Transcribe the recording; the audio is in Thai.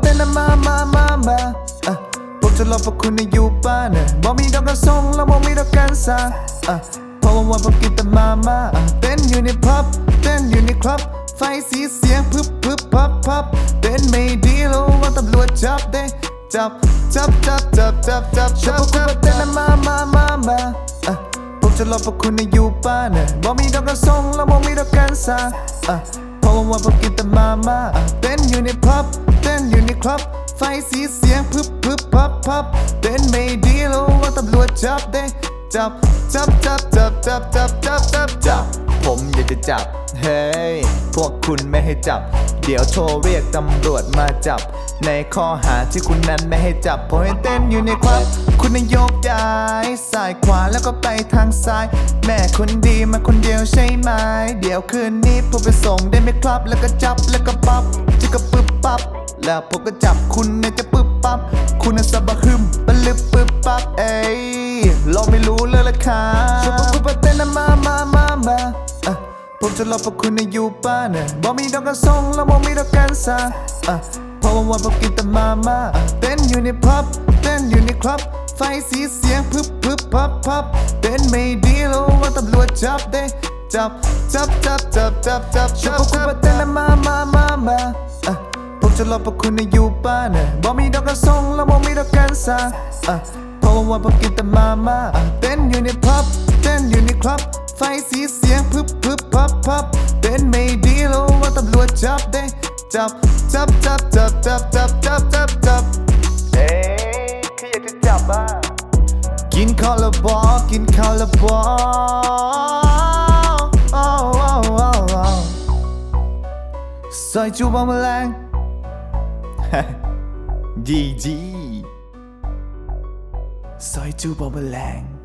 เต้นมามามามาพวกเรอพวกคุณในอยู่บ้านนะบ่มีดอกกระทงแล้วบ่มีดอกกันซาอะเพราะว่าวันพวกกินแต่มามาอะเต้นอยู่ในพับเต้นอยู่ในคลับ ไฟสีเสียงพึบพึบพับพับเต้นไม่ดีแล้วว่าตำรวจจับได้จับจับจับจับจับจับจับจับเต้นแล้วมามามามาอะผมจะรอพวกคุณในอยู่บ้านน่ะบ่มีดอกกระทงแล้วบ่มีดอกกันซาอะเพราะว่าวันพวกกินแต่มามาเต้นอยู่ในพับ เต้นอยู่ในคลับ ไฟสีเสียงพึบพึบพับพับเต้นไม่ดีแล้วว่าตำรวจจับได้จับจับจับจับจับจับจับจับจับผมอยากจะจับ เฮ้ย พวกคุณไม่ให้จับ เดี๋ยวโทรเรียกตำรวจมาจับ ในข้อหาที่คุณนั้นไม่ให้จับ ผมให้เต้นอยู่ในความ คุณนายโยกย้ายซ้ายขวาแล้วก็ไปทางซ้าย แม่คนดีมาคนเดียวใช่ไหม เดี๋ยวคืนนี้ผมไปส่งได้ไหมครับ แล้วก็จับแล้วก็ปับจะก็ปึ๊บปับแล้วผมก็จับคุณเนี่ยจะปึ๊บปั๊บคุณน่ะสะบะฮึมปะลึบปึ๊บปั๊บเอ้ยเราไม่รู้เลยละครับช่วยพวกคุณมาเต้นนะมามามามาอะผมจะรอพวกคุณในอยู่บ้านน่ะบ่มีดอกกระทงแล้วบ่มีดอกกันซาอะเพราะว่าวันพวกกินแต่มามาอะเต้นอยู่ในพับเต้นอยู่ในคลับ ไฟสีเสียงพึบพึบพับพับเต้นไม่ดีแล้วว่าตำรวจจับได้จับจับจับจับจับจับช่วยพวกคุณมาเต้นนะมามามามาอะผมจะรอพวกคุณในอยู่บ้านน่ะบ่มีดอกกระทงแล้วบ่มีดอกกันซาอะเพราะว่าวันพวกกินแต่มามาอะเต้นอยู่ในพับเต้นอยู่ในคลับ ไฟสีเสียงพึบพึบพับพับเต้นไม่ดีแล้วว่าตำรวจจับได้จับจับจับจับจับจับจับจับ อละบอกินข้าวละบอกซอยจูบอมแรงดีดีซอยจูบอมแรง